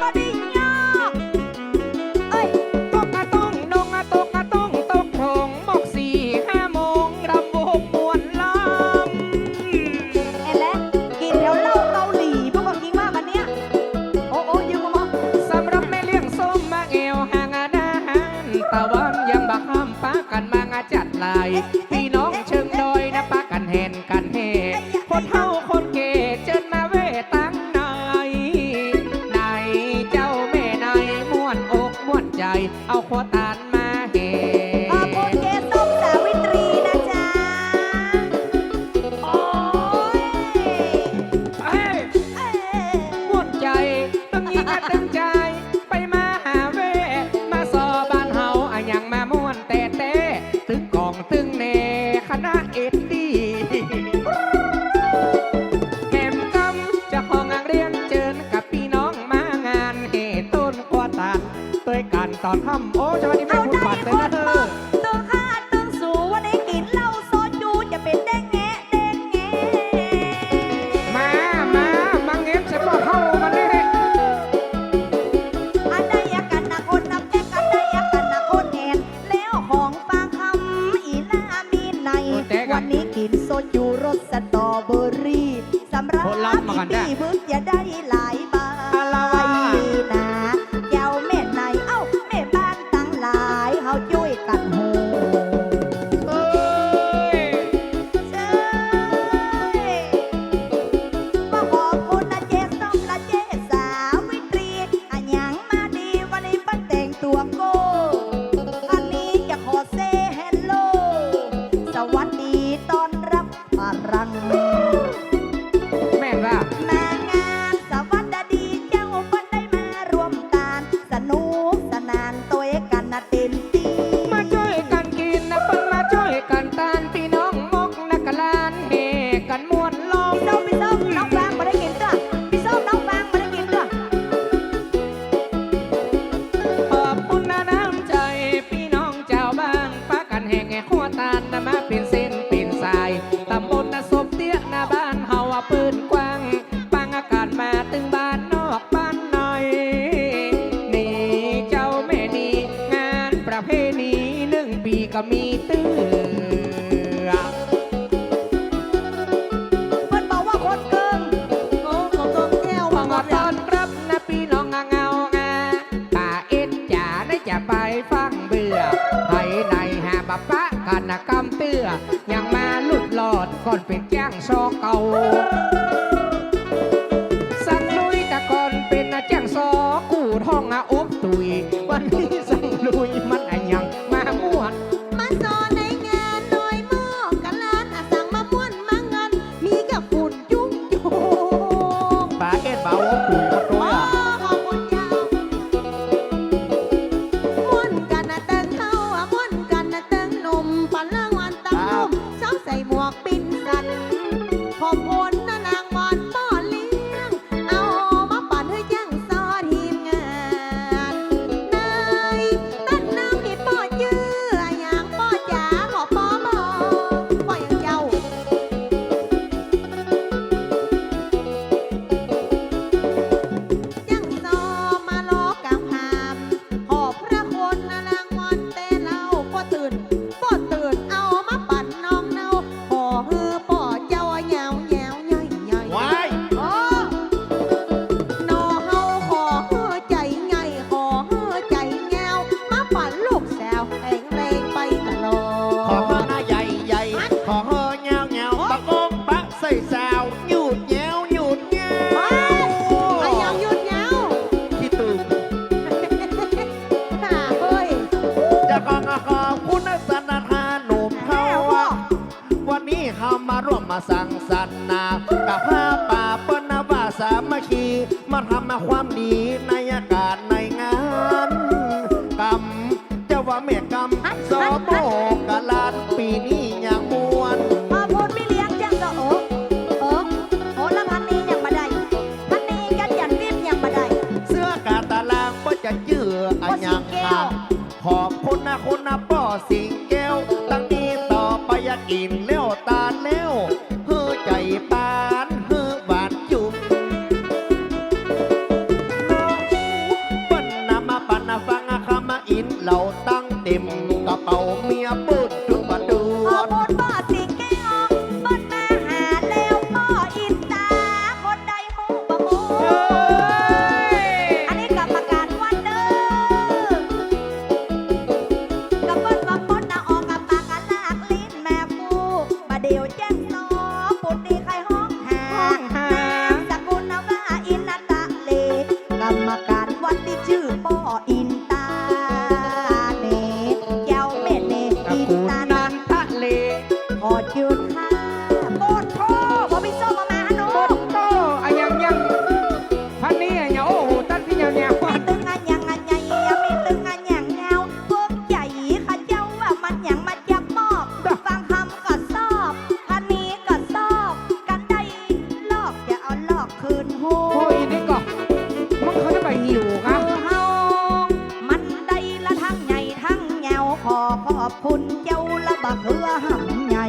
บ่ได้ยกเต้องนงอะตกอะต้องตกทงหมกสี่ห้ามงรำวงมวนลำเอ็นแล้วกินเดี๋วเหล้าเกาหลีพวกบอกยิ่งมากอันเนี้ยโอ้โยืมมาสัม่เลี้งส้มมาเอวห่างอาดาหันตะวันยังบักห้ฟ้ากันมางาจัดลาย ตาอค่ำโอ้จะวัดนี้ไม่พูดปัดเลยนะานมาเป็ อยังมาลุดหลอดก่อนเป็ดย่างซอเก่า สั่งลุยตะก่อนเป็นนะแจ้งซอกูท้องอาอบตุย วันนี้สั่งลุย ว่าแม่กำสอบโมกะลาดปีนี้อย่างมวนพอพูดไม่เลี้ยงจังก็โอ้โอ้โอ้แล้วพันนี้ยังมาได้พันนี้กันยันเรียบยังมาได้ เสื้อกาตาลางก็จะเจืออันยังทางขอบคนนะคนนะป้อสิงแก้วตั้งนี้ต่อไปอยากกินแล้วตาแล้วเฮ้อใจป้า อบคุณเจ้าละบักเฮือหำใหญ่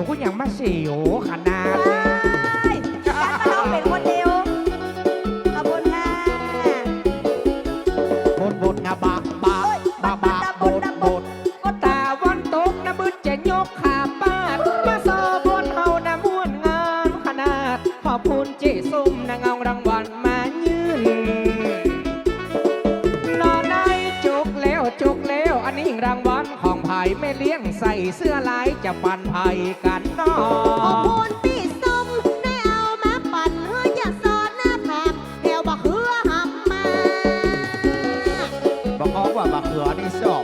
วก็ยังมาเสียวขนาดนี้เฮ้ยการมาลองเป็นคนเดียวขอบคุณค่ะบนบนนะบาบาบาบาบนบนตาวันตกนะบึ้นจะยกขา ใส่เสื้อลายจะปั่นไผ่กันนอเอาพูนปีส้มไดเอามาปั่นเฮืออยกสอนหน้าแถอวบักเฮือหับมาบอกว่าบักเขือนี่สอ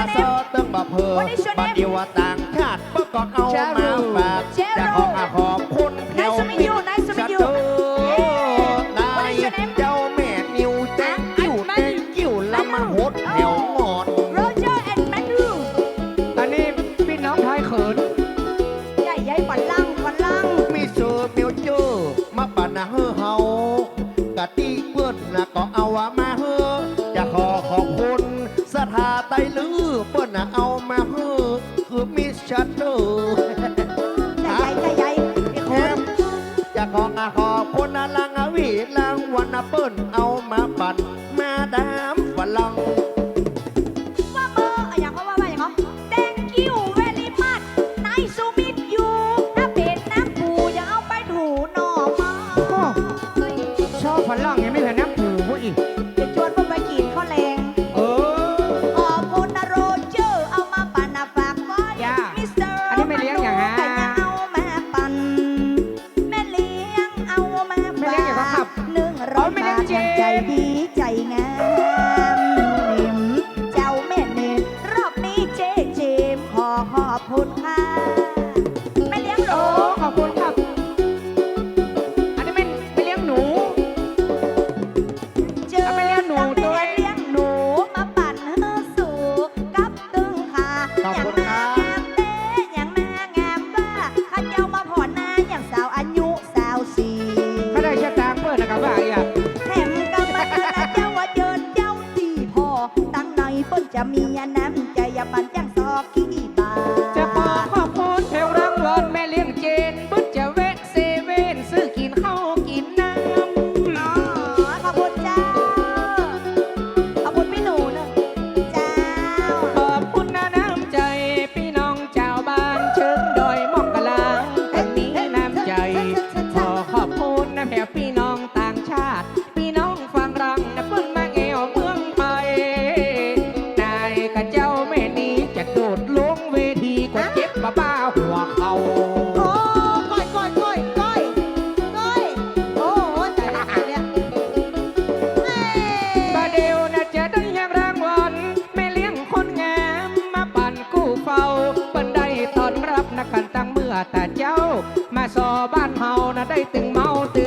ละซอเติมบะเพอบัดเดียวต่างชาติเะก่อนเอามาฝากจะขออาขอบคุณแยวมิตรสตูนายเจ้าแม่นิวแตงกิ้วแตงกิ้วละมเหดแยวหมอนโรเจอร์แอนด์แมนดูอันนี้พี่น้องไทยเขินใหญ่ใหญ่ปันลังปันลังมีเซอร์มิวเจอร์มาปันนะเฮา น่ะเอามาเพื่อคือมิชัตเตอร์ใหญ่ใหญ่ใหญ่แคมจะขอขอคนละลังวิลังวันเปิ้นเอามาปัดนมาดา ข้าตาเจ้า มาสอบ้านเฮานะได้ตึงเมาตึ